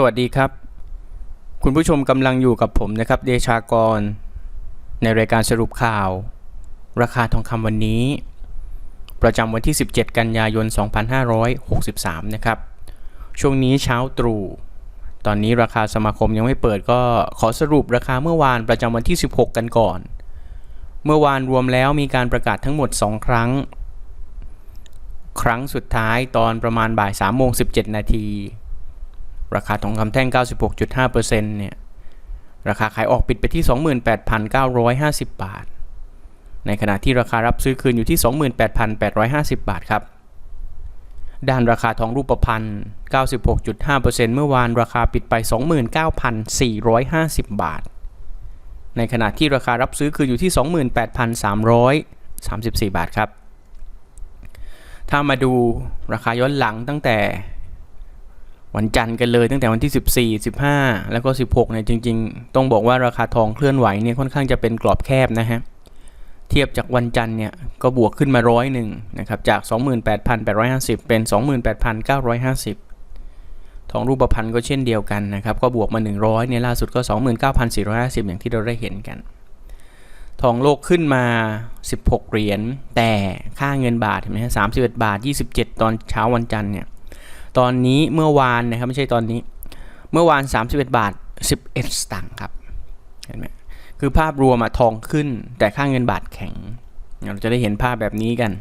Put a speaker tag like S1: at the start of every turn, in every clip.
S1: สวัสดีครับ คุณผู้ชมกำลังอยู่กับผมนะครับ เดชากร ในรายการสรุปข่าว ราคาทองคำวันนี้ ประจำวันที่ 17 กันยายน 2563 นะครับ ช่วงนี้เช้าตรู่ตอนนี้ราคาสมาคมยังไม่เปิดก็ขอสรุปราคาเมื่อวานประจำวันที่ 16 กันก่อน เมื่อวานรวมแล้วมีการประกาศทั้งหมด 2 ครั้ง ครั้งสุดท้ายตอนประมาณบ่าย3โมง17 นาที ราคาทองคำแท่ง 96.5%เนี่ย ราคาขายออกปิดไปที่ 28,950 บาท ในขณะที่ราคารับซื้อคืนอยู่ที่ 28,850 บาทครับ ด้านราคาทองรูปพรรณ 96.5%เมื่อวานราคาปิดไป 29,450 บาท ในขณะที่ราคารับซื้อคืนอยู่ที่ 28,334 บาทครับ ถ้ามาดูราคาย้อนหลังตั้งแต่ วันจันทร์กันเลยตั้งแต่วันที่ 14 15 แล้วก็ 16เนี่ยจริง ๆ ต้องบอกว่าราคาทองเคลื่อนไหวเนี่ยค่อนข้างจะเป็นกรอบแคบนะฮะเทียบจากวันจันทร์เนี่ยก็บวกขึ้นมาร้อยหนึ่งนะครับจาก 28,850 เป็น 28,950 ทองรูปพรรณก็เช่นเดียวกันนะครับก็บวกมา 100เนี่ยล่าสุดก็ 29,450 อย่างที่เราได้เห็นกัน ทองโลกขึ้นมา 16 เหรียญแต่ค่าเงินบาทเห็นไหมฮะ31 บาท 27 ตอนเช้าวันจันทร์เนี่ย ตอนนี้เมื่อวานนะครับไม่ใช่ตอนนี้ เมื่อวาน 31 บาท 11 สตางค์ครับเห็นไหมคือภาพรวมอะทองขึ้น แต่ค่าเงินบาทแข็ง เราจะได้เห็นภาพแบบนี้กัน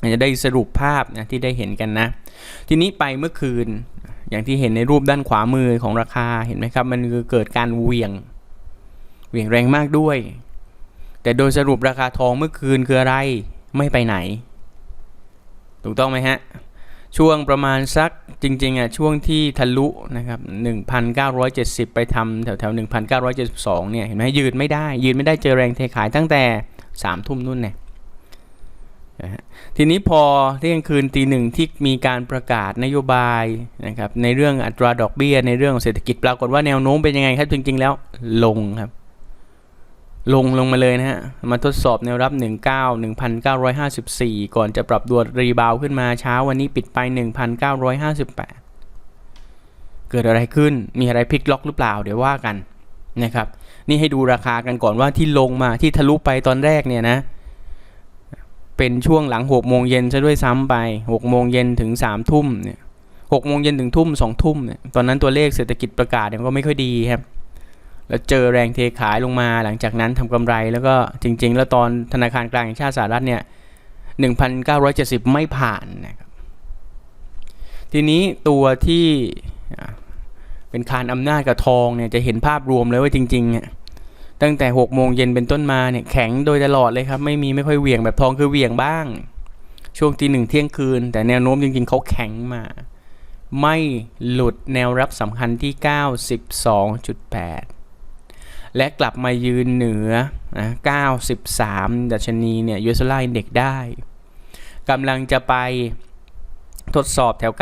S1: เราจะได้สรุปภาพนะที่ได้เห็นกันนะ ทีนี้ไปเมื่อคืนอย่างที่เห็นในรูปด้านขวามือของราคาเห็นไหมครับ มันคือเกิดการเวียงเวียงแรงมากด้วย แต่โดยสรุปราคาทองเมื่อคืนคืออะไรไม่ไปไหน ถูกต้องไหมฮะ ช่วงประมาณสักจริงๆอะช่วงที่ทะลุนะครับ1,970 ไปทำแถวแถว1,972 เนี่ยเห็นไหมยืนไม่ได้ ยืนไม่ได้เจอแรงเทขายตั้งแต่ 3 ทุ่มนู่นเนี่ยนะฮะทีนี้พอเที่ยงคืนตีหนึ่งที่มีการประกาศนโยบายนะครับในเรื่องอัตราดอกเบี้ย ในเรื่องเศรษฐกิจปรากฏว่าแนวโน้มเป็นยังไงครับจริงๆแล้วลงครับ ลงลงมาเลยนะฮะ มาทดสอบแนวรับ 19 1,954 ก่อนจะปรับตัวรีบาวขึ้นมาเช้าวันนี้ปิดไป 1,958 เกิดอะไรขึ้นมีอะไรพลิกล็อกหรือเปล่าเดี๋ยวว่ากันนะครับ นี่ให้ดูราคากันก่อนว่าที่ลงมาที่ทะลุไปตอนแรกเนี่ยนะ เป็นช่วงหลัง 6 โมงเย็นซะด้วยซ้ำไป 6 โมงเย็นถึง 3 ทุ่มเนี่ย6โมงเย็นถึงทุ่ม 2 ทุ่มเนี่ยตอนนั้นตัวเลขเศรษฐกิจประกาศเนี่ยก็ไม่ค่อยดีครับ แล้วเจอแรงเทขายลงมาหลังจากนั้นทำกำไรแล้วก็จริง ๆ แล้วตอนธนาคารกลางแห่งชาติสหรัฐเนี่ย1,970 ไม่ผ่านนะครับทีนี้ตัวที่เป็นคานอำนาจกับทองเนี่ยจะเห็นภาพรวมเลยว่าจริงๆเนี่ยตั้งแต่6โมงเย็นเป็นต้นมาเนี่ยแข็งโดยตลอดเลยครับไม่มีไม่ค่อยเหวี่ยงแบบทองคือเหวี่ยงบ้าง ช่วงตีหนึ่งเที่ยงคืน แต่แนวโน้มจริงๆเขาแข็งมา ไม่หลุดแนวรับสำคัญที่ 92.8 และกลับมายืนเหนือนะ93 ดัชนีเนี่ย US Dollar Index ได้กำลังจะไปทดสอบแถว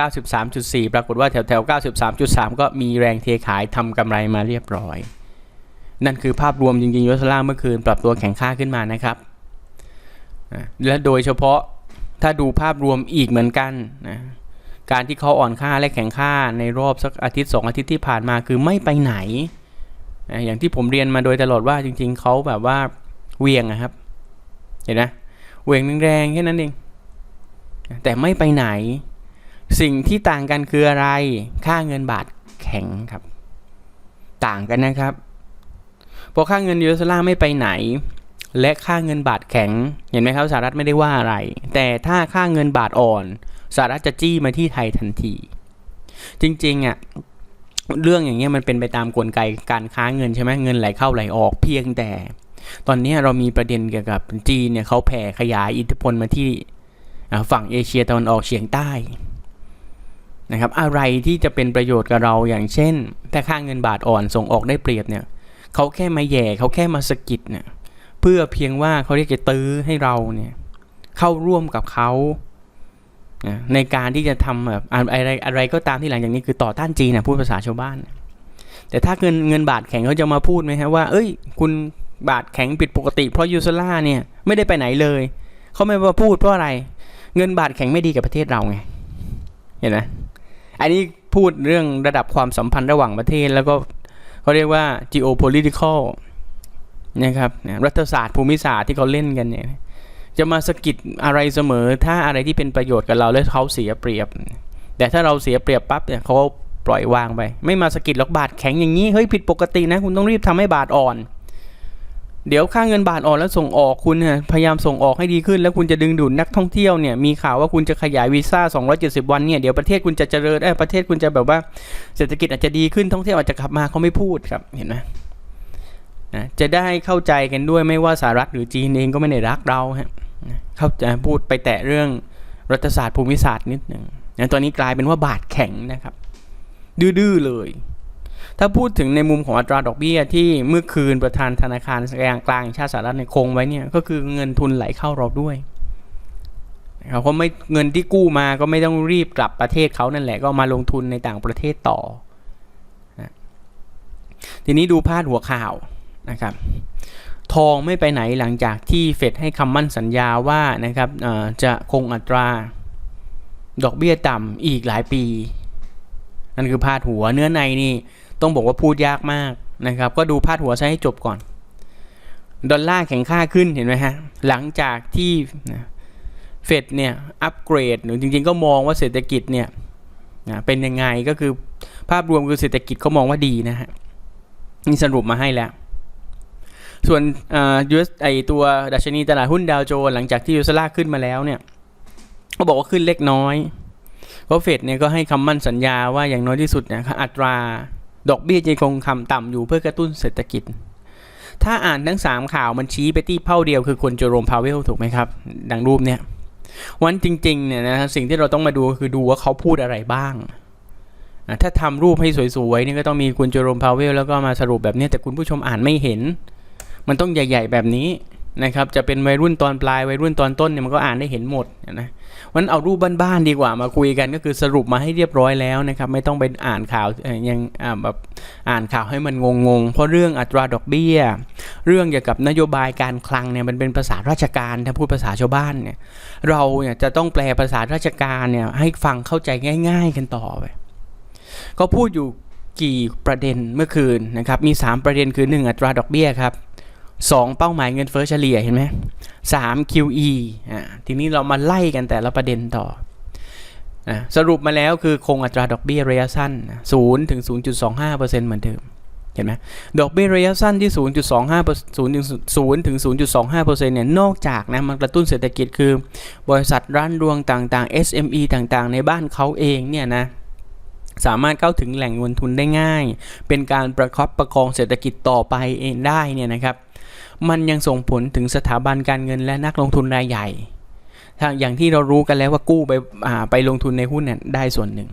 S1: 93.4 ปรากฏว่าแถวแถว93.3 ก็มีแรงเทขายทำกำไรมาเรียบร้อย นั่นคือภาพรวมจริงๆ US Dollar เมื่อคืนปรับตัวแข็งค่าขึ้นมานะครับและโดยเฉพาะถ้าดูภาพรวมอีกเหมือนกันนะการที่เขาอ่อนค่าและแข็งค่าในรอบสักอาทิตย์ 2 อาทิตย์ที่ผ่านมาคือไม่ไปไหน อย่างที่ผมเรียนมาโดยตลอดว่าจริง ๆเขาแบบว่าเวียงอะครับ เห็นไหมเวียงแรงๆแค่นั้นเอง แต่ไม่ไปไหน สิ่งที่ต่างกันคืออะไร ค่าเงินบาทแข็งครับ ต่างกันนะครับพอค่าเงินยูเอสดอลลาร์ไม่ไปไหน และค่าเงินบาทแข็ง เห็นไหมครับสหรัฐไม่ได้ว่าอะไร แต่ถ้าค่าเงินบาทอ่อนสหรัฐจะจี้มาที่ไทยทันที จริงๆอะ เรื่องอย่างเงี้ยมันเป็นไปตามกลไกการค้าเงินใช่ไหมเงินไหลเข้าไหลออกเพียงแต่ ตอนนี้เรามีประเด็นเกี่ยวกับจีนเนี่ยเขาแผ่ขยายอิทธิพลมาที่ฝั่งเอเชียตะวันออกเฉียงใต้นะครับอะไรที่จะเป็นประโยชน์กับเราอย่างเช่น ถ้าค่าเงินบาทอ่อนส่งออกได้เปรียบเนี่ยเขาแค่มาแย่เขาแค่มาสะกิดเนี่ยเพื่อเพียงว่าเขาเรียกจะตื้อให้เราเนี่ยเข้าร่วมกับเขา ในการที่จะทำแบบอะไรอะไรก็ตามที่หลังจากนี้คือต่อต้านจีนนะพูดภาษาชาวบ้าน แต่ถ้าเงินเงินบาทแข็งเขาจะมาพูดไหมฮะว่า เอ้ย คุณบาทแข็งผิดปกติ เพราะยูโซล่าเนี่ยไม่ได้ไปไหนเลยเขาไม่มาพูดเพราะอะไร เงินบาทแข็งไม่ดีกับประเทศเราไงเห็นไหมอันนี้พูดเรื่องระดับความสัมพันธ์ระหว่างประเทศแล้วก็เขาเรียกว่า geopolitical นะครับรัฐศาสตร์ภูมิศาสตร์ที่เขาเล่นกันเนี่ย จะมาสะกิดอะไรเสมอ ถ้าอะไรที่เป็นประโยชน์กับเราแล้วเขาเสียเปรียบ แต่ถ้าเราเสียเปรียบปั๊บเนี่ยเขาก็ปล่อยวางไป ไม่มาสะกิดหรอกบาทแข็งอย่างนี้เฮ้ยผิดปกตินะคุณต้องรีบทำให้บาทอ่อน เดี๋ยวค่าเงินบาทอ่อนแล้วส่งออกคุณเนี่ยพยายามส่งออกให้ดีขึ้น แล้วคุณจะดึงดูดนักท่องเที่ยวเนี่ยมีข่าวว่าคุณจะขยายวีซ่า 270 วันเนี่ยเดี๋ยวประเทศคุณจะเจริญเอ้ประเทศคุณจะแบบว่าเศรษฐกิจอาจจะดีขึ้นท่องเที่ยวอาจจะกลับมาเขาไม่พูดครับเห็นไหมนะจะได้เข้าใจกันด้วยไม่ว่าสหรัฐหรือจีนเองก็ไม่ได้รักเราฮะ เขาจะพูดไปแตะเรื่องรัฐศาสตร์ภูมิศาสตร์นิดหนึ่งนะตอนนี้กลายเป็นว่าบาทแข็งนะครับ ดื้อๆเลย ถ้าพูดถึงในมุมของอัตราดอกเบี้ยที่เมื่อคืนประธานธนาคารกลางกลางชาติสหรัฐในคงไว้เนี่ยก็คือเงินทุนไหลเข้าเราด้วยเขาก็ไม่เงินที่กู้มาก็ไม่ต้องรีบกลับประเทศเขานั่นแหละก็มาลงทุนในต่างประเทศต่อนะทีนี้ดูพาดหัวข่าวนะครับ ทองไม่ไปไหนหลังจากที่เฟดให้คำมั่นสัญญาว่านะครับจะคงอัตรา ดอกเบี้ยต่ำอีกหลายปี นั่นคือพาดหัวเนื้อในนี่ต้องบอกว่าพูดยากมากนะครับ ก็ดูพาดหัวซะให้จบก่อน ดอลลาร์แข็งค่าขึ้นเห็นไหมฮะ หลังจากที่เฟดเนี่ยอัปเกรดหรือจริงๆ ก็มองว่าเศรษฐกิจเนี่ยเป็นยังไงก็คือภาพรวมคือเศรษฐกิจเขามองว่าดีนะฮะนี่สรุปมาให้แล้ว ส่วนยูเอสไอตัวดัชนีตลาดหุ้นดาวโจนส์หลังจากที่ยูสลาขึ้นมาแล้วเนี่ยก็บอกว่าขึ้นเล็กน้อยเพราะเฟดเนี่ยก็ให้คำมั่นสัญญาว่าอย่างน้อยที่สุดเนี่ยอัตราดอกเบี้ยจะคงคำต่ำอยู่เพื่อกระตุ้นเศรษฐกิจ ถ้าอ่านทั้ง 3 ข่าวมันชี้ไปที่เป้าเดียวคือคนโจโรมพาเวลถูกไหมครับ ดังรูปเนี่ยวันจริงๆเนี่ยนะสิ่งที่เราต้องมาดูคือดูว่าเขาพูดอะไรบ้าง ถ้าทำรูปให้สวยๆนี่ก็ต้องมีคุณโจโรมพาเวลแล้วก็มาสรุปแบบนี้แต่คุณผู้ชมอ่านไม่เห็น มันต้องใหญ่ ๆ แบบนี้นะครับ จะเป็นวัยรุ่นตอนปลายวัยรุ่นตอนต้นเนี่ยมันก็อ่านได้เห็นหมดนะวันเอารูปบ้านๆดีกว่ามาคุยกันก็คือสรุปมาให้เรียบร้อยแล้วนะครับ ไม่ต้องไปอ่านข่าวยังแบบอ่านข่าวให้มันงงๆ เพราะเรื่องอัตราดอกเบี้ย เรื่องเกี่ยวกับนโยบายการคลังเนี่ยมันเป็นภาษาราชการถ้าพูดภาษาชาวบ้านเนี่ยเราเนี่ยจะต้องแปลภาษาราชการเนี่ยให้ฟังเข้าใจง่าย ๆ กันต่อไปก็พูดอยู่กี่ประเด็นเมื่อคืนนะครับมี 3 ประเด็นคือ 1 อัตราดอกเบี้ยครับ 2 เป้าหมายเงินเฟ้อเฉลี่ยเห็นไหมสาม QE อ่าทีนี้เรามาไล่กันแต่ละประเด็นต่ออะสรุปมาแล้วคือคงอัตราดอกเบี้ยระยะสั้นศูนย์ถึง 0.25%เหมือนเดิมเห็นไหมดอกเบี้ยระยะสั้นที่ 0.25 0ถึง0ถึง 0.25%เนี่ยนอกจากนะมันกระตุ้นเศรษฐกิจคือบริษัทร้านรวงต่างๆ SME ต่างๆ ในบ้านเขาเองเนี่ยนะสามารถเข้าถึงแหล่งเงินทุนได้ง่าย เป็นการประคับประคองเศรษฐกิจต่อไปเองได้เนี่ยนะครับ มันยังส่งผลถึงสถาบันการเงินและนักลงทุนรายใหญ่ถ้าอย่างที่เรารู้กันแล้วว่ากู้ไปไปลงทุนในหุ้นเนี่ยได้ส่วนหนึ่ง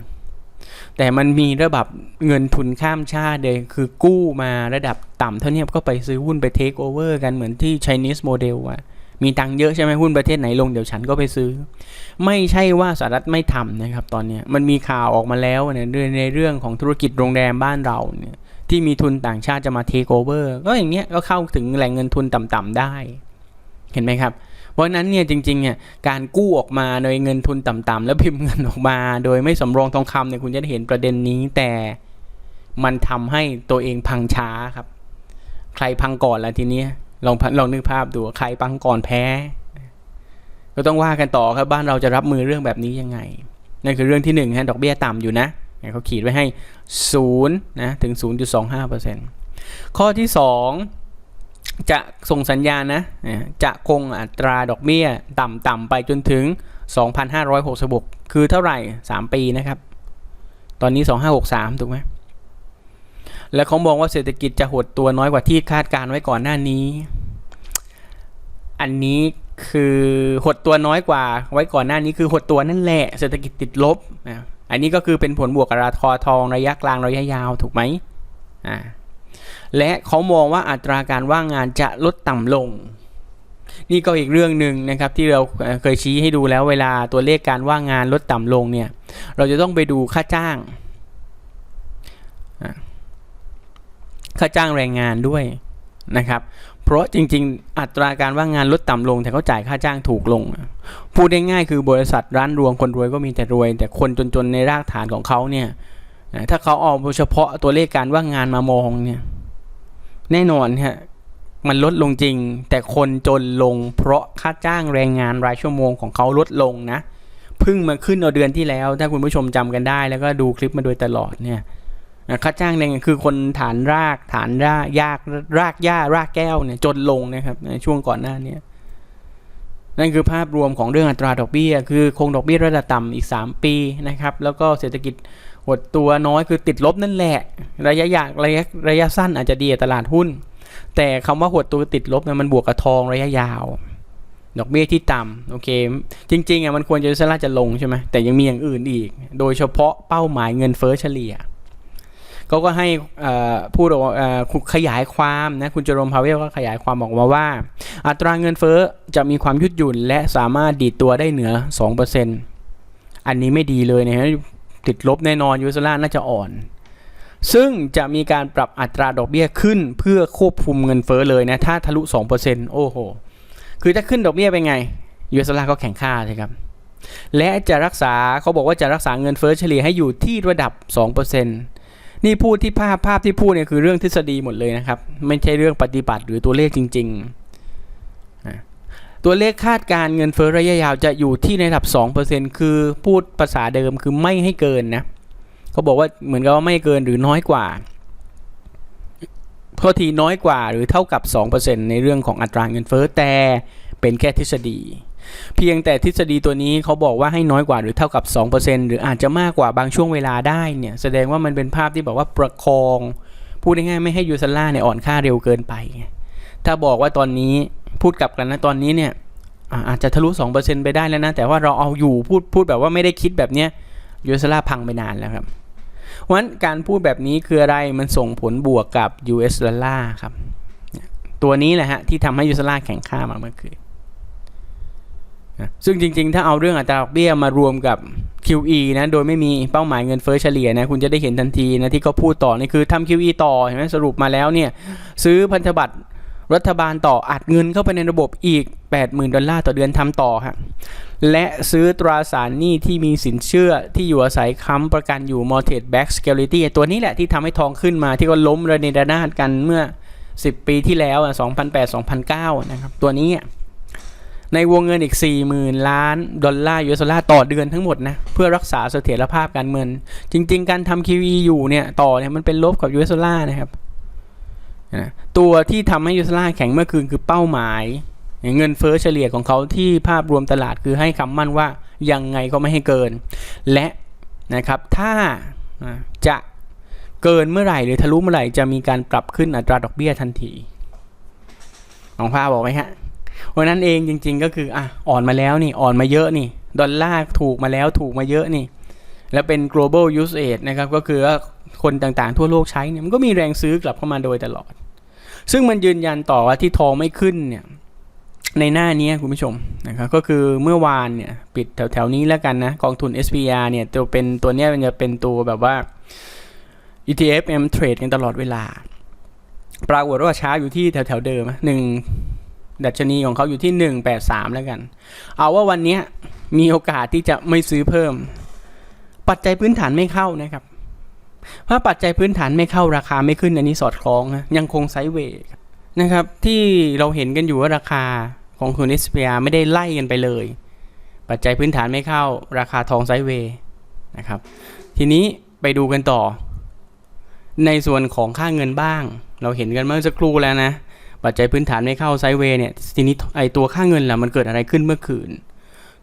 S1: แต่มันมีระดับเงินทุนข้ามชาติเลยคือกู้มาระดับต่ำเท่านี้ก็ไปซื้อหุ้นไปเทคโอเวอร์กันเหมือนที่ Chinese model อะมีตังเยอะใช่ไหมหุ้นประเทศไหนลงเดี๋ยวฉันก็ไปซื้อ ไม่ใช่ว่าสหรัฐไม่ทำนะครับตอนนี้มันมีข่าวออกมาแล้วเนี่ยในเรื่องของธุรกิจโรงแรมบ้านเราเนี่ย ที่มีทุนต่างชาติจะมาเทคโอเวอร์ก็อย่างเงี้ยก็เข้าถึงแหล่งเงินทุนต่ำๆได้ เห็นไหมครับ เพราะนั้นเนี่ยจริงๆเนี่ยการกู้ออกมาโดยเงินทุนต่ำๆแล้วพิมพ์เงินออกมา โดยไม่สำรองทองคำเนี่ยคุณจะเห็นประเด็นนี้แต่มันทำให้ตัวเองพังช้าครับ ใครพังก่อนล่ะทีเนี้ยลองลองนึกภาพดูใครพังก่อนแพ้ ก็ต้องว่ากันต่อครับบ้านเราจะรับมือเรื่องแบบนี้ยังไง นั่นคือเรื่องที่หนึ่งฮะดอกเบี้ยต่ำอยู่นะ เขาขีดไว้ให้ศูนะถึง 0.25%ข้อที่ 2 จะส่งสัญญาณนะจะคงอัตราดอกเบี้ยต่ำๆไปจนถึง 2,566 คือเท่าไหร่ 3 ปีนะครับ ตอนนี้ 2563 ถูกไหมและเขามองว่าเศรษฐกิจจะหดตัวน้อยกว่าที่คาดการไว้ก่อนหน้านี้ อันนี้คือหดตัวน้อยกว่าไว้ก่อนหน้านี้คือหดตัวนั่นแหละ เศรษฐกิจติดลบนะ อันนี้ก็คือเป็นผลบวกกับราคาทองระยะกลางระยะยาวถูกไหมอ่าและเขามองว่าอัตราการว่างงานจะลดต่ำลง นี่ก็อีกเรื่องหนึ่งนะครับที่เราเคยชี้ให้ดูแล้วเวลาตัวเลขการว่างงานลดต่ำลงเนี่ยเราจะต้องไปดูค่าจ้างค่าจ้างแรงงานด้วยนะครับ เพราะจริง ๆ อัตราการว่างงานลดต่ำลง แต่เขาจ่ายค่าจ้างถูกลง พูดได้ง่ายคือบริษัทร้านรวงคนรวยก็มีแต่รวย แต่คนจนๆในรากฐานของเขาเนี่ยถ้าเขาเอาเฉพาะตัวเลขการว่างงานมามองเนี่ยแน่นอนฮะมันลดลงจริง แต่คนจนลง เพราะค่าจ้างแรงงานรายชั่วโมงของเขาลดลงนะพิ่งมาขึ้นเอาเดือนที่แล้ว ถ้าคุณผู้ชมจำกันได้ แล้วก็ดูคลิปมาโดยตลอดเนี่ย ค่าจ้างแรงงานคือคนฐานรากฐานรากยากรากหญ้ารากแก้วเนี่ยจนลงนะครับในช่วงก่อนหน้านี้นั่นคือภาพรวมของเรื่องอัตราดอกเบี้ย คือคงดอกเบี้ยระดับต่ำอีก 3 ปีนะครับ แล้วก็เศรษฐกิจหดตัวน้อยคือติดลบนั่นแหละ ระยะยาวระยะระยะสั้นอาจจะดีตลาดหุ้น แต่คำว่าหดตัวติดลบเนี่ยมันบวกกับทองระยะยาว ดอกเบี้ยที่ต่ำโอเค จริงๆอะมันควรจะสลาจะลงใช่ไหมแต่ยังมีอย่างอื่นอีก โดยเฉพาะเป้าหมายเงินเฟ้อเฉลี่ย เขาก็ให้อ่าพูดขยายความนะคุณเจอร์มพาเวลก็ขยายความออกมาว่า อัตราเงินเฟ้อจะมีความยืดหยุ่น และสามารถดีดตัวได้เหนือ 2%อันนี้ไม่ดีเลยนะฮะติดลบแน่นอนยูสลาน่าจะอ่อน ซึ่งจะมีการปรับอัตราดอกเบี้ยขึ้นเพื่อควบคุมเงินเฟ้อเลยนะถ้าทะลุ 2%โอ้โห คือถ้าขึ้นดอกเบี้ยเป็นไงยูสลาก็แข่งค่าใช่ครับและจะรักษาเขาบอกว่าจะรักษาเงินเฟ้อเฉลี่ยให้อยู่ที่ระดับ 2% นี่พูดที่ภาพภาพที่พูดเนี่ยคือเรื่องทฤษฎีหมดเลยนะครับ ไม่ใช่เรื่องปฏิบัติหรือตัวเลขจริงๆ ตัวเลขคาดการเงินเฟ้อระยะยาวจะอยู่ที่ในระดับ 2%คือพูดภาษาเดิมคือไม่ให้เกินนะเขาบอกว่าเหมือนกับว่าไม่เกินหรือน้อยกว่าโทษทีน้อยกว่าหรือเท่ากับ 2%ในเรื่องของอัตราเงินเฟ้อแต่เป็นแค่ทฤษฎี เพียงแต่ทฤษฎีตัวนี้เขาบอกว่าให้น้อยกว่าหรือเท่ากับ 2%หรืออาจจะมากกว่าบางช่วงเวลาได้เนี่ยแสดงว่ามันเป็นภาพที่บอกว่าประคอง พูดง่ายๆไม่ให้ยูซาร่าเนี่ยอ่อนค่าเร็วเกินไปไงถ้าบอกว่าตอนนี้พูดกลับกันนะตอนนี้เนี่ยอาจจะทะลุ 2%ไปได้แล้วนะ แต่ว่าเราเอาอยู่พูดพูดแบบว่าไม่ได้คิดแบบเนี้ยยูซาร่าพังไปนานแล้วครับเพราะฉะนั้นการพูดแบบนี้คืออะไรมันส่งผลบวกกับ US ดอลลาร์ครับ ตัวนี้แหละฮะที่ทำให้ยูซาร่าแข่งค่ามาเมื่อคืน ซึ่งจริงๆ ถ้าเอาเรื่องอัตราดอกเบี้ยมารวมกับ QE นะโดยไม่มีเป้าหมายเงินเฟ้อเฉลี่ยนะคุณจะได้เห็นทันทีนะที่เขาพูดต่อนี่คือทำ QE ต่อเห็นไหมสรุปมาแล้วเนี่ยซื้อพันธบัตรรัฐบาลต่ออัดเงินเข้าไปในระบบอีก 80,000 ดอลลาร์ต่อเดือนทำต่อฮะและซื้อตราสารหนี้ที่มีสินเชื่อที่อยู่อาศัยค้ำประกันอยู่ mortgage backed security ตัวนี้แหละที่ทำให้ทองขึ้นมาที่ก็ล้มระเนระนาดกันเมื่อ 10 ปีที่แล้วอะ2008-2009 นะครับตัวนี้ ในวงเงินอีก 40,000 ล้าน ดอลลาร์ยูเอสดอลลาร์ต่อเดือนทั้งหมดนะเพื่อรักษาเสถียรภาพการเงิน จริง ๆ การทำ QE อยู่เนี่ยต่อเนี่ยมันเป็นลบกับยูเอสดอลลาร์นะครับตัวที่ทำให้ยูเอสดอลลาร์แข็งเมื่อคืนคือเป้าหมายเงินเฟ้อเฉลี่ยของเขาที่ภาพรวมตลาดคือให้คำมั่นว่ายังไงก็ไม่ให้เกิน และนะครับถ้าจะเกินเมื่อไหร่หรือทะลุเมื่อไหร่จะมีการปรับขึ้นอัตราดอกเบี้ยทันทีของภาบอกไหมฮะ เพราะนั้นเองจริง ๆ ก็คืออะอ่อนมาแล้วนี่อ่อนมาเยอะนี่ ดอลลาร์ถูกมาแล้วถูกมาเยอะนี่ แล้วเป็น global usage นะครับก็คือคนต่างๆทั่วโลกใช้เนี่ยมันก็มีแรงซื้อกลับเข้ามาโดยตลอด ซึ่งมันยืนยันต่อว่าที่ทองไม่ขึ้นเนี่ยในหน้านี้คุณผู้ชมนะครับก็คือเมื่อวานเนี่ยปิดแถวๆนี้แล้วกันนะกองทุน SPR เนี่ยตัวเป็นตัวเนี้ยมันจะเป็นตัวแบบว่า ETF M trade กันตลอดเวลา ปรากฏว่าช้าอยู่ที่แถวๆเดิมหนึ่ง ดัชนีของเขาอยู่ที่ 183 แล้วกัน เอาว่าวันนี้มีโอกาสที่จะไม่ซื้อเพิ่ม ปัจจัยพื้นฐานไม่เข้านะครับถ้าปัจจัยพื้นฐานไม่เข้าราคาไม่ขึ้นอันนี้สอดคล้องนะยังคงไซด์เวย์นะครับที่เราเห็นกันอยู่ว่าราคาของคุณ SPR ไม่ได้ไล่กันไปเลย ปัจจัยพื้นฐานไม่เข้า ราคาทองไซด์เวย์นะครับ ทีนี้ไปดูกันต่อ ในส่วนของค่าเงินบ้าง เราเห็นกันเมื่อสักครู่แล้วนะ ปัจจัยพื้นฐานไม่เข้าไซเวย์เนี่ยทีนี้ไอตัวค่าเงินล่ะมันเกิดอะไรขึ้นเมื่อคืน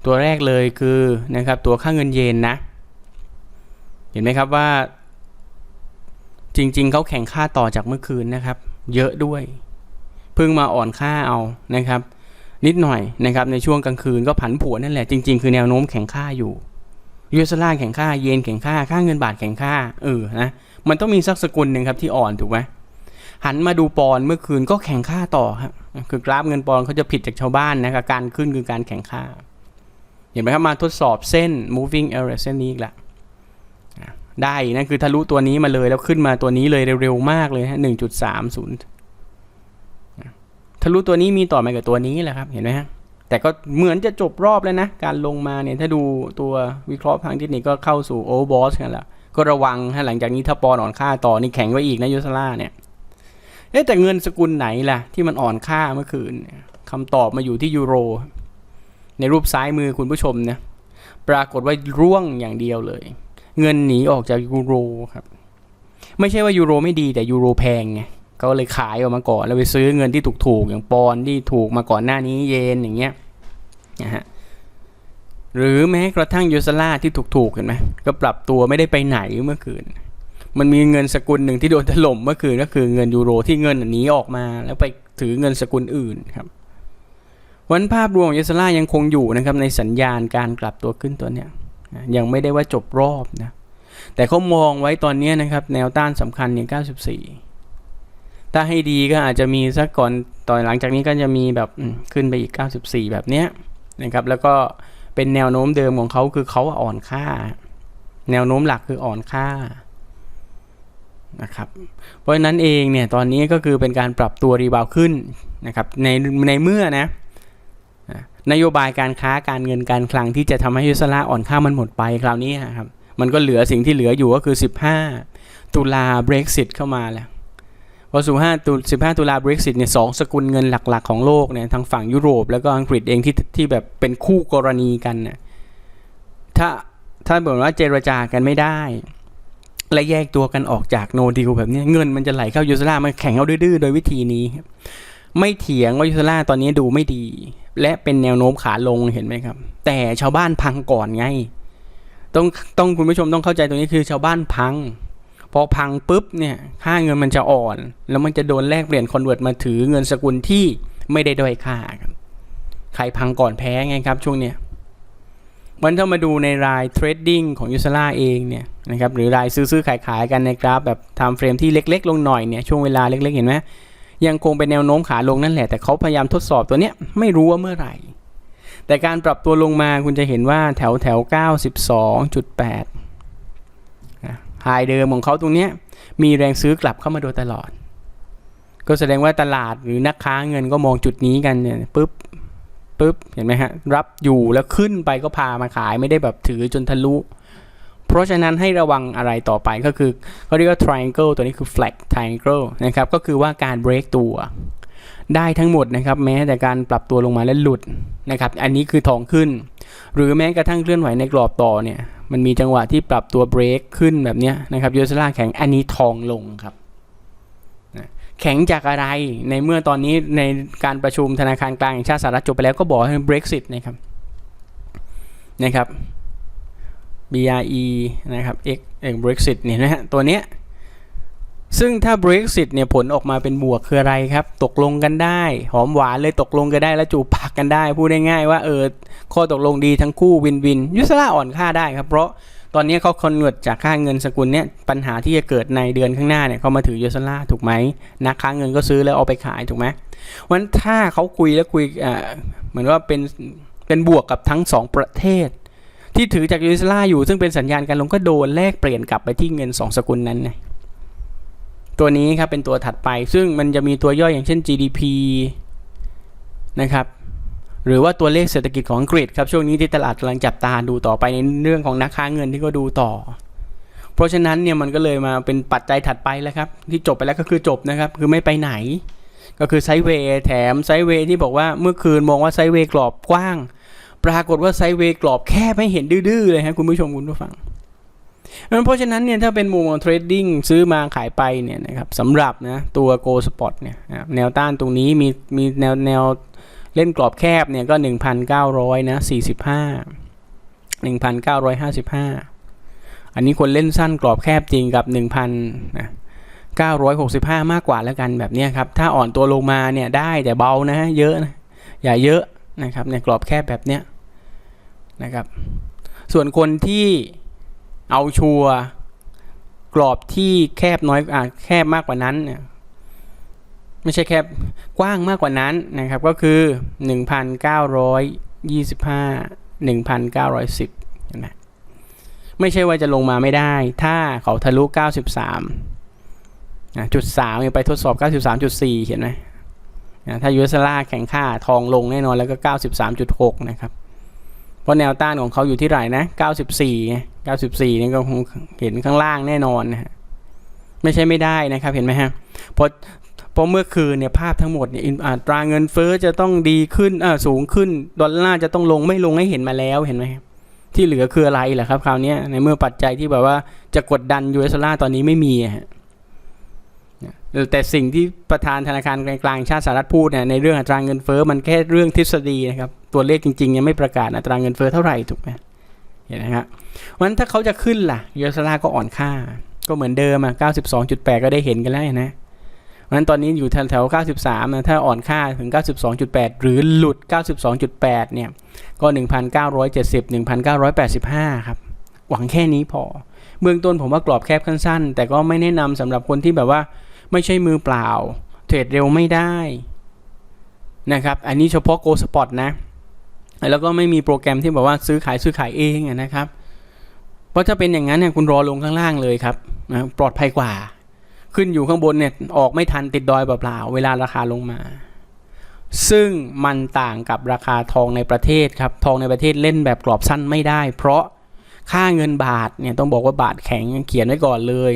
S1: ตัวแรกเลยคือนะครับตัวค่าเงินเยนนะ เห็นไหมครับว่า จริงๆเขาแข่งค่าต่อจากเมื่อคืนนะครับ เยอะด้วยเพิ่งมาอ่อนค่าเอานะครับ นิดหน่อยนะครับในช่วงกลางคืนก็ผันผวนนั่นแหละจริง ๆ คือแนวโน้มแข่งค่าอยู่ยูเอสลลาแข่งค่าเยนแข่งค่าค่าเงินบาทแข่งค่าเออนะมันต้องมีสักสกุลหนึ่งครับที่อ่อนถูกไหม หันมาดูปอนเมื่อคืนก็แข่งค่าต่อครับคือกราฟเงินปอนเขาจะผิดจากชาวบ้านนะครับการขึ้นคือการแข่งค่า เห็นไหมครับมาทดสอบเส้น moving average เส้นนี้อีกแล้วอะได้นั่นคือทะลุตัวนี้มาเลยแล้วขึ้นมาตัวนี้เลยเร็วๆมากเลยฮะหนึ่งจุดสามศูนย์ทะลุตัวนี้มีต่อมากับตัวนี้แหละครับเห็นไหมฮะแต่ก็เหมือนจะจบรอบแล้วนะ การลงมาเนี่ยถ้าดูตัววิเคราะห์ทางเทคนิคก็เข้าสู่โอเวอร์บอสกันแล้วก็ระวังฮะหลังจากนี้ถ้าปอนอ่อนค่าต่อนี่แข็งไว้อีกนะยูสลาเนี่ย เอ๊แต่เงินสกุลไหนล่ะ ที่มันอ่อนค่าเมื่อคืนคำตอบมาอยู่ที่ยูโร ในรูปซ้ายมือคุณผู้ชมนะปรากฏว่าร่วงอย่างเดียวเลย เงินหนีออกจากยูโรครับ ไม่ใช่ว่ายูโรไม่ดีแต่ยูโรแพงไงเขาเลยขายออกมาก่อนแล้วไปซื้อเงินที่ถูกๆอย่างปอนด์ที่ถูกมาก่อนหน้านี้เยนอย่างเงี้ยนะฮะหรือแม้กระทั่งยูสลาที่ถูกๆเห็นไหมก็ปรับตัวไม่ได้ไปไหนเมื่อคืน มันมีเงินสกุลหนึ่งที่โดนถล่มเมื่อคืนก็คือเงินยูโรที่เงินหนีออกมา แล้วไปถือเงินสกุลอื่นครับวันภาพรวมของยูสลายังคงอยู่นะครับในสัญญาณการกลับตัวขึ้นตัวเนี้ยยังไม่ได้ว่าจบรอบนะแต่เขามองไว้ตอนนี้นะครับแนวต้านสำคัญเนี่ย94 ถ้าให้ดีก็อาจจะมีสักก่อนต่อหลังจากนี้ก็จะมีแบบขึ้นไปอีก 94 แบบเนี้ยนะครับแล้วก็เป็นแนวโน้มเดิมของเขาคือเขาอ่อนค่า แนวโน้มหลักคืออ่อนค่า นะครับเพราะฉะนั้นเองเนี่ยตอนนี้ก็คือเป็นการปรับตัวรีบาวขึ้นนะครับในในเมื่อนะนโยบายการค้าการเงินการคลังที่จะทำให้ยุสลาอ่อนค่ามันหมดไปคราวนี้นะครับมันก็เหลือสิ่งที่เหลืออยู่ก็คือ 15 ตุลา Brexit เข้ามาแล้วพอสู่5ตุ15ตุลา Brexit เนี่ยสองสกุลเงินหลักๆของโลกเนี่ยทางฝั่งยุโรปแล้วก็อังกฤษเองที่ที่แบบเป็นคู่กรณีกันน่ะถ้าถ้าบอกว่าเจรจากันไม่ได้ และแยกตัวกันออกจากโนดิลแบบนี้เงินมันจะไหลเข้ายูสลามันแข็งเอาดื้อๆโดยวิธีนี้ ไม่เถียงว่ายูสลาตอนนี้ดูไม่ดี และเป็นแนวโน้มขาลงเห็นไหมครับ แต่ชาวบ้านพังก่อนไง ต้องต้องคุณผู้ชมต้องเข้าใจตรงนี้คือชาวบ้านพังพอพังปุ๊บเนี่ยค่าเงินมันจะอ่อน แล้วมันจะโดนแลกเปลี่ยนคอนเวิร์ตมาถือเงินสกุลที่ไม่ได้ด้อยค่าครับใครพังก่อนแพ้ไงครับช่วงเนี้ย มันถ้ามาดูในรายเทรดดิ้งของยูซาร่าเองเนี่ยนะครับหรือรายซื้อซื้อขายขายกันในกราฟแบบทม์เฟรมที่เล็ก ๆ ลงหน่อยเนี่ยช่วงเวลาเล็ก ๆ เห็นไหมยังคงเป็นแนวโน้มขาลงนั่นแหละแต่เขาพยายามทดสอบตัวเนี้ยไม่รู้ว่าเมื่อไหร่ แต่การปรับตัวลงมาคุณจะเห็นว่าแถวแถว92.8ไฮเดิมของเขาตรงเนี้ยมีแรงซื้อกลับเข้ามาโดยตลอด ก็แสดงว่าตลาดหรือนักค้าเงินก็มองจุดนี้กันเนี่ยปุ๊บ ปุ๊บเห็นไหมฮะรับอยู่แล้วขึ้นไปก็พามาขายไม่ได้แบบถือจนทะลุ เพราะฉะนั้นให้ระวังอะไรต่อไปก็คือเขาเรียกว่า triangle ตัวนี้คือ flag triangle นะครับก็คือว่าการ break ตัวได้ทั้งหมดนะครับแม้แต่การปรับตัวลงมาและหลุดนะครับอันนี้คือทองขึ้น หรือแม้กระทั่งเคลื่อนไหวในกรอบต่อเนี่ยมันมีจังหวะที่ปรับตัวเบรกขึ้นแบบนี้นะครับยูสลาแข็งอันนี้ทองลงครับ แข็งจากอะไร ในเมื่อตอนนี้ในการประชุมธนาคารกลางแห่งชาติสหรัฐจบไปแล้วก็บอกให้ Brexit นะครับนะครับ BRE นะครับ X เอง Brexit เนี่ยนะฮะตัวเนี้ยซึ่งถ้า Brexit เนี่ยผลออกมาเป็นบวกคืออะไรครับ ตกลงกันได้ หอมหวานเลยตกลงกันได้แล้วจูบปากกันได้ พูดง่ายๆว่าเออข้อตกลงดีทั้งคู่วินวิน ยุสลาอ่อนค่าได้ครับ เพราะ ตอนนี้เขาคอนเวิร์ตจากค่าเงินสกุลเนี่ยปัญหาที่จะเกิดในเดือนข้างหน้าเนี่ยเขามาถือยูสลาถูกไหมนักค้าเงินก็ซื้อแล้วเอาไปขายถูกไหมวันถ้าเขาคุยแล้วคุยเอ่อเหมือนว่าเป็นเป็นบวกกับทั้งสองประเทศ ที่ถือจากยูสลาอยู่ซึ่งเป็นสัญญาณการลงก็โดนแลกเปลี่ยนกลับไปที่เงินสองสกุลนั้นนะตัวนี้ครับเป็นตัวถัดไป ซึ่งมันจะมีตัวย่อยอย่างเช่น GDP นะครับ หรือว่าตัวเลขเศรษฐกิจของอังกฤษครับช่วงนี้ที่ตลาดกำลังจับตาดูต่อไปในเรื่องของนักค้าเงินที่ก็ดูต่อ เพราะฉะนั้นเนี่ยมันก็เลยมาเป็นปัจจัยถัดไปแล้วครับ ที่จบไปแล้วก็คือจบนะครับ คือไม่ไปไหน ก็คือไซเวย์แถมไซเวย์ที่บอกว่าเมื่อคืนมองว่าไซเวย์กรอบกว้าง ปรากฏว่าไซเวย์กรอบแคบไม่เห็นดื้อๆเลยครับคุณผู้ชมคุณผู้ฟังเพราะฉะนั้นเนี่ยถ้าเป็นมุมมองเทรดดิ้งซื้อมาขายไปเนี่ยนะครับสำหรับนะตัว Go Spot เนี่ยแนวต้านตรงนี้มีมีแนวแนว เล่นกรอบแคบเนี่ยก็ 1,900นะ45 1,955 อันนี้คนเล่นสั้นกรอบแคบจริงกับ 1,000นะ965 มากกว่าแล้วกันแบบนี้ครับ ถ้าอ่อนตัวลงมาเนี่ยได้แต่เบานะฮะเยอะนะ อย่าเยอะนะครับในกรอบแคบแบบเนี้ยนะครับ ส่วนคนที่เอาชัวร์กรอบที่แคบน้อยอแคบมากกว่านั้นเนี่ย ไม่ใช่แคบกว้างมากกว่านั้นนะครับ ก็คือ 1,925 1,910เห็นไหมไม่ใช่ว่าจะลงมาไม่ได้ ถ้าเขาทะลุ 93นะจุด3เนี่ยไปทดสอบ 93.4 เห็นไหมนะถ้ายูเอสลาแข่งค่าทองลงแน่นอนแล้วก็ 93.6 นะครับ เพราะแนวต้านของเขาอยู่ที่ไหนนะ 94 94 นี่ก็คงเห็นข้างล่างแน่นอนนะฮะไม่ใช่ไม่ได้นะครับเห็นไหมฮะเพราะเพ ราะเมื่อคืนเนี่ยภาพทั้งหมดเนี่ยอัตราเงินเฟ้อจะต้องดีขึ้นอ่าสูงขึ้น ดอลลาร์จะต้องลงไม่ลงให้เห็นมาแล้วเห็นไหมครับที่เหลือคืออะไรล่ะครับคราวนี้ในเมื่อปัจจัยที่แบบว่าจะกดดันยูเอสดอลลาร์ตอนนี้ไม่มีฮะแต่สิ่งที่ประธานธนาคารกลางชาติสหรัฐพูดเนี่ยในเรื่องอัตราเงินเฟ้อมันแค่เรื่องทฤษฎีนะครับตัวเลขจริงๆยังไม่ประกาศอัตราเงินเฟ้อเท่าไหร่ถูกไหมเห็นไหมครับวันถ้าเขาจะขึ้นล่ะยูเอสดอลลาร์ก็อ่อนค่า ก็เหมือนเดิมอะ92.8 ก็ได้เห็นกันแล้วนะ วันตอนนี้อยู่แถวแถว93 นะ ถ้าอ่อนค่าถึง 92.8 หรือหลุด 92.8 เนี่ย ก็ 1,970 1,985 ครับ หวังแค่นี้พอ เบื้องต้นผมว่ากรอบแคบสั้น แต่ก็ไม่แนะนำสำหรับคนที่แบบว่าไม่ใช่มือเปล่า เทรดเร็วไม่ได้นะครับ อันนี้เฉพาะ Go Spot นะ แล้วก็ไม่มีโปรแกรมที่แบบว่าซื้อขายซื้อขายเองนะครับ เพราะถ้าเป็นอย่างนั้นเนี่ยคุณรอลงข้างล่างเลยครับนะปลอดภัยกว่า ขึ้นอยู่ข้างบนเนี่ยออกไม่ทันติดดอยเปล่าๆเวลาราคาลงมา ซึ่งมันต่างกับราคาทองในประเทศครับทองในประเทศเล่นแบบกรอบสั้นไม่ได้ เพราะค่าเงินบาทเนี่ยต้องบอกว่าบาทแข็งเขียนไว้ก่อนเลย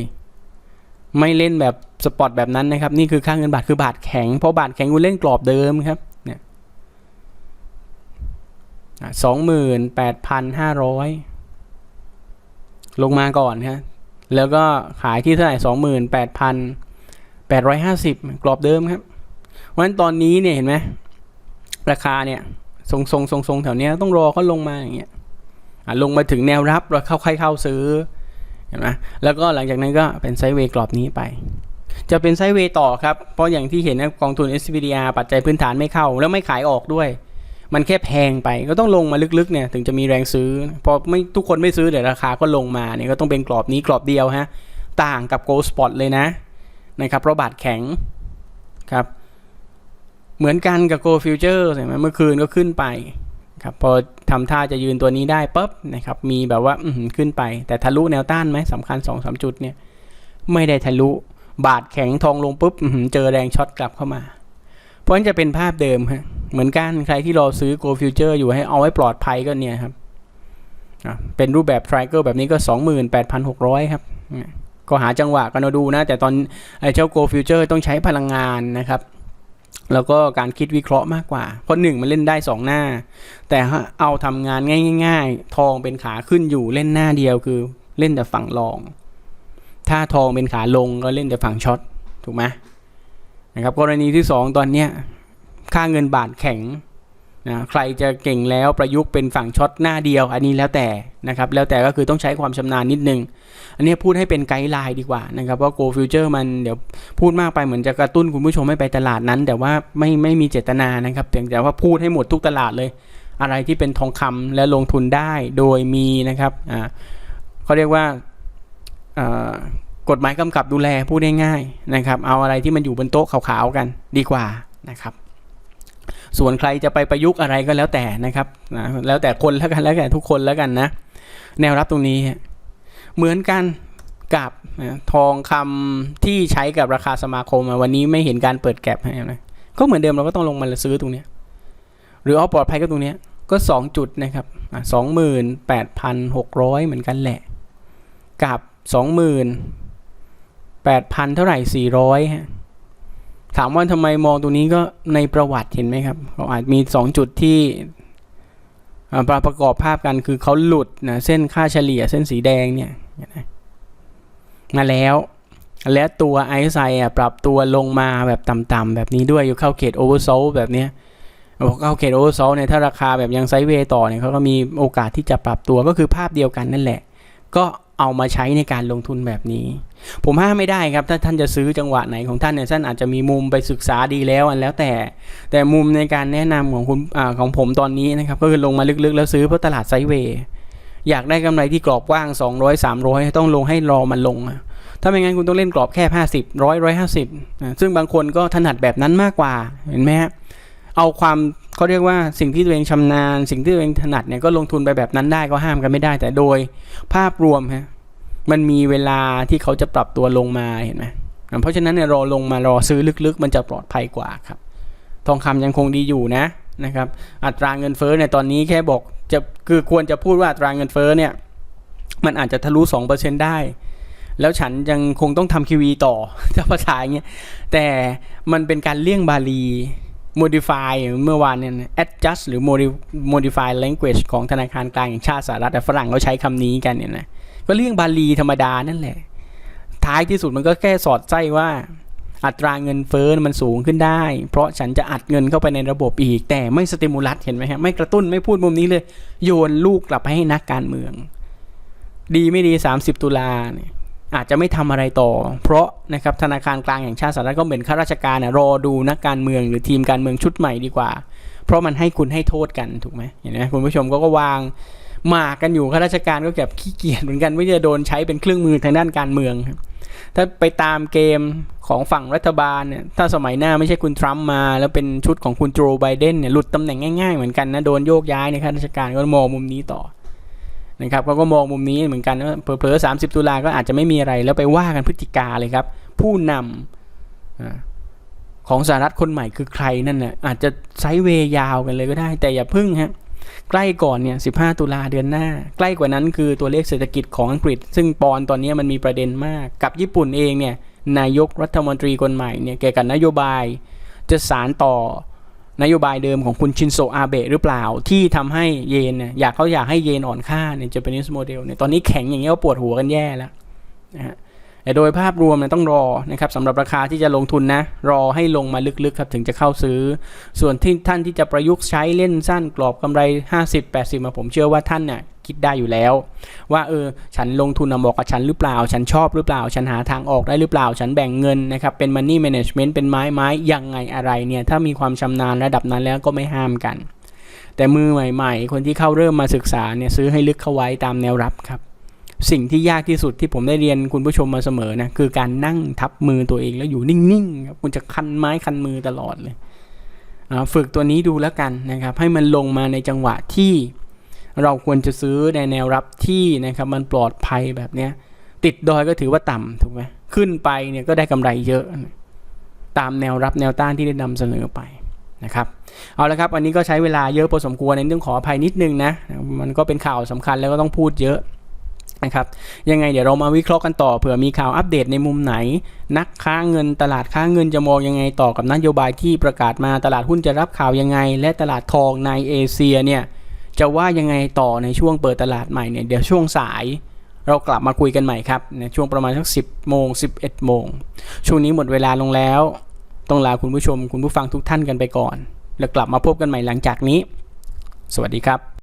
S1: ไม่เล่นแบบสปอตแบบนั้นนะครับนี่คือค่าเงินบาทคือบาทแข็งเพราะบาทแข็งคุณเล่นกรอบเดิมครับเนี่ยสองหมื่นแปดพันห้าร้อยลงมาก่อนครับ แล้วก็ขายที่เท่าไหร่สองหมื่นแปดพันแปดร้อยห้าสิบกรอบเดิมครับเพราะฉะนั้นตอนนี้เนี่ยเห็นไหมราคาเนี่ยทรงทรงทรงทรงแถวเนี้ยต้องรอเขาลงมาอย่างเงี้ยลงมาถึงแนวรับเราเข้าใครเข้าซื้อเห็นไหมแล้วก็หลังจากนั้นก็เป็นไซด์เวย์กรอบนี้ไป จะเป็นไซด์เวย์ต่อครับ เพราะอย่างที่เห็นนะกองทุน SPDR ปัจจัยพื้นฐานไม่เข้า แล้วไม่ขายออกด้วย มันแค่แพงไปก็ต้องลงมาลึกๆเนี่ยถึงจะมีแรงซื้อ พอไม่ทุกคนไม่ซื้อเดี๋ยวราคาก็ลงมาเนี่ยก็ต้องเป็นกรอบนี้กรอบเดียวฮะต่างกับ Gold Spot เลยนะนะครับเพราะบาทแข็งครับเหมือนกันกับ Gold Future ใช่ไหมเมื่อคืนก็ขึ้นไปครับพอทำท่าจะยืนตัวนี้ได้ปุ๊บนะครับมีแบบว่าขึ้นไป แต่ทะลุแนวต้านไหมสำคัญ2อสจุดเนี่ยไม่ได้ทะลุบาทแข็งทองลงปุ๊บเจอแรงช็อตกลับเข้ามา เพราะฉะนั้นจะเป็นภาพเดิมฮะเหมือนกันใครที่รอซื้อ Go Future อยู่ให้เอาไว้ปลอดภัยก็เนี่ยครับเป็นรูปแบบ Triangle แบบนี้ก็ 28,600 ครับเนี่ยก็หาจังหวะกันเอาดูนะ แต่ตอนไอ้เจ้า Go Future ต้องใช้พลังงานนะครับ แล้วก็การคิดวิเคราะห์มากกว่า เพราะหนึ่งมันเล่นได้สองหน้า แต่เอาทำงานง่ายๆ ทองเป็นขาขึ้นอยู่เล่นหน้าเดียวคือเล่นแต่ฝั่งรอง ถ้าทองเป็นขาลงก็เล่นแต่ฝั่งช็อตถูกไหม นะครับกรณีที่ 2 ตอนนี้ค่าเงินบาทแข็งนะใครจะเก่งแล้วประยุกต์เป็นฝั่งช็อตหน้าเดียว อันนี้แล้วแต่นะครับแล้วแต่ก็คือต้องใช้ความชำนาญนิดนึง อันนี้พูดให้เป็นไกด์ไลน์ดีกว่านะครับว่า Go Future มันเดี๋ยวพูดมากไปเหมือนจะกระตุ้นคุณผู้ชมให้ไปตลาดนั้น แต่ว่าไม่ไม่มีเจตนานะครับเพียงแต่ว่าพูดให้หมดทุกตลาดเลย อะไรที่เป็นทองคำและลงทุนได้โดยมีนะครับอ่าเขาเรียกว่า กฎหมายกำกับดูแลพูดง่ายๆนะครับ เอาอะไรที่มันอยู่บนโต๊ะขาวๆกันดีกว่านะครับ ส่วนใครจะไปประยุกต์อะไรก็แล้วแต่นะครับนะแล้วแต่คนแล้วกันแล้วแต่ทุกคนแล้วกันนะแนวรับตรงนี้เหมือนกันกับนะทองคำที่ใช้กับราคาสมาคมวันนี้ไม่เห็นการเปิดแก็บให้นะก็เหมือนเดิมเราก็ต้องลงมาซื้อตรงนี้หรือเอาปลอดภัยก็ตรงนี้ก็สองจุดนะครับสองหมื่นแปดพันหกร้อยเหมือนกันแหละ กับสองหมื่น แปดพันเท่าไหร่สี่ร้อยฮะถามว่าทำไมมองตรงนี้ก็ในประวัติเห็นไหมครับเขาอาจมีสองจุดที่ประประกอบภาพกันคือเขาหลุดนะเส้นค่าเฉลี่ยเส้นสีแดงเนี่ยมาแล้ว และตัวไอซ์ไซปรับตัวลงมาแบบต่ำๆแบบนี้ด้วยอยู่เข้าเขตโอเวอร์โซลแบบนี้พอเข้าเขตโอเวอร์โซลเนี่ยถ้าราคาแบบยังไซด์เวย์ต่อเนี่ยเขาก็มีโอกาสที่จะปรับตัวก็คือภาพเดียวกันนั่นแหละ ก็ เอามาใช้ในการลงทุนแบบนี้ ผมห้ามไม่ได้ครับถ้าท่านจะซื้อจังหวะไหนของท่านเนี่ยท่านอาจจะมีมุมไปศึกษาดีแล้วอันแล้วแต่ แต่มุมในการแนะนำของคุณอของผมตอนนี้นะครับก็คือลงมาลึกๆ แล้วซื้อเพราะตลาดไซเวย์อยากได้กำไรที่กรอบกว้าง 200 300 ต้องลงให้รอมันลง ถ้าไม่งั้นคุณต้องเล่นกรอบแค่ 50 100 150 ซึ่งบางคนก็ถนัดแบบนั้นมากกว่าเห็นไหมฮะเอาความ เขาเรียกว่าสิ่งที่ตัวเองชำนาญ สิ่งที่ตัวเองถนัดเนี่ยก็ลงทุนไปแบบนั้นได้ก็ห้ามกันไม่ได้ แต่โดยภาพรวมฮะมันมีเวลาที่เขาจะปรับตัวลงมาเห็นไหมเพราะฉะนั้นเนี่ยรอลงมารอซื้อลึกๆ มันจะปลอดภัยกว่าครับ ทองคำยังคงดีอยู่นะนะครับ อัตราเงินเฟ้อเนี่ยตอนนี้แค่บอกจะคือควรจะพูดว่าอัตราเงินเฟ้อเนี่ยมันอาจจะทะลุ 2%ได้ แล้วฉันยังคงต้องทำ QE ต่อจะภาษาอย่างเงี้ยแต่มันเป็นการเลี่ยงบาลี modify เมื่อวานเนี่ย adjust หรือ modi- modify language ของธนาคารกลางแห่งชาติสหรัฐแต่ฝรั่งเขาใช้คำนี้กันเนี่ยนะก็เลี่ยงบาลีธรรมดานั่นแหละ ท้ายที่สุดมันก็แค่สอดไส้ว่า อัตราเงินเฟ้อมันสูงขึ้นได้ เพราะฉันจะอัดเงินเข้าไปในระบบอีก แต่ไม่สติมูลัสเห็นไหมฮะไม่กระตุ้นไม่พูดมุมนี้เลย โยนลูกกลับไปให้นักการเมือง ดีไม่ดี 30 ตุลาเนี่ย อาจจะไม่ทำอะไรต่อ เพราะนะครับธนาคารกลางแห่งชาติสหรัฐก็เหมือนข้าราชการนะรอดูนักการเมืองหรือทีมการเมืองชุดใหม่ดีกว่า เพราะมันให้คุณให้โทษกันถูกไหมเห็นไหมคุณผู้ชมก็ก็วางหมากกันอยู่ข้าราชการก็แบบขี้เกียจเหมือนกันไม่จะโดนใช้เป็นเครื่องมือทางด้านการเมืองครับถ้าไปตามเกมของฝั่งรัฐบาลเนี่ยถ้าสมัยหน้าไม่ใช่คุณทรัมป์มา แล้วเป็นชุดของคุณโจไบเดนเนี่ยหลุดตำแหน่งง่ายๆเหมือนกันนะ โดนโยกย้ายในข้าราชการก็มองมุมนี้ต่อ นะครับเขาก็มองมุมนี้เหมือนกันว่าเผลอๆสามสิบตุลาก็อาจจะไม่มีอะไร แล้วไปว่ากันพฤศจิกาเลยครับ ผู้นำของสหรัฐคนใหม่คือใครนั่นน่ะอาจจะไซเวยาวกันเลยก็ได้ แต่อย่าพึ่งฮะใกล้ก่อนเนี่ย 15 ตุลาเดือนหน้า ใกล้กว่านั้นคือตัวเลขเศรษฐกิจของอังกฤษ ซึ่งปอนตอนนี้มันมีประเด็นมาก กับญี่ปุ่นเองเนี่ย นายกรัฐมนตรีคนใหม่เนี่ย แกกับนโยบาย จะสารต่อ นโยบายเดิมของคุณชินโซอาเบะหรือเปล่าที่ทำให้เยนเนี่ยอยากเขาอยากให้เยนอ่อนค่าเนี่ย Japanese model เนี่ยตอนนี้แข็งอย่างเงี้ยก็ปวดหัวกันแย่แล้วนะฮะแต่โดยภาพรวมเนี่ยต้องรอนะครับสำหรับราคาที่จะลงทุนนะ รอให้ลงมาลึกๆครับถึงจะเข้าซื้อ ส่วนที่ท่านที่จะประยุกต์ใช้เล่นสั้นกรอบกำไร 50-80 มาผมเชื่อว่าท่านเนี่ย คิดได้อยู่แล้ว ว่าเออฉันลงทุนนะเหมาะกับฉันหรือเปล่า ฉันชอบหรือเปล่า ฉันหาทางออกได้หรือเปล่า ฉันแบ่งเงินนะครับเป็น money management เป็นไม้ไม้ยังไงอะไรเนี่ยถ้ามีความชำนาญระดับนั้นแล้วก็ไม่ห้ามกัน แต่มือใหม่ ๆ คนที่เข้าเริ่มมาศึกษาเนี่ยซื้อให้ลึกเข้าไว้ตามแนวรับครับสิ่งที่ยากที่สุดที่ผมได้เรียนคุณผู้ชมมาเสมอนะคือการนั่งทับมือตัวเองแล้วอยู่นิ่งๆครับคุณจะคันไม้คันมือตลอดเลยฝึกตัวนี้ดูแล้วกันนะครับ ให้มันลงมาในจังหวะที่ เราควรจะซื้อในแนวรับที่นะครับมันปลอดภัยแบบเนี้ย ติดดอยก็ถือว่าต่ำถูกไหมขึ้นไปเนี่ยก็ได้กำไรเยอะ ตามแนวรับแนวต้านที่ได้นำเสนอไปนะครับเอาละครับวันนี้ก็ใช้เวลาเยอะพอสมควรในเรื่องขออภัยนิดนึงนะมันก็เป็นข่าวสำคัญแล้วก็ต้องพูดเยอะนะครับยังไงเดี๋ยวเรามาวิเคราะห์กันต่อเผื่อมีข่าวอัปเดตในมุมไหน นักค้าเงินตลาดค้าเงินจะมองยังไงต่อกับนโยบายที่ประกาศมาตลาดหุ้นจะรับข่าวยังไง และตลาดทองในเอเชียเนี่ย จะว่ายังไงต่อในช่วงเปิดตลาดใหม่เนี่ยเดี๋ยวช่วงสายเรากลับมาคุยกันใหม่ครับในช่วงประมาณสัก 10 โมง 11 โมง ช่วงนี้หมดเวลาลงแล้ว ต้องลาคุณผู้ชมคุณผู้ฟังทุกท่านกันไปก่อน แล้วกลับมาพบกันใหม่หลังจากนี้ สวัสดีครับ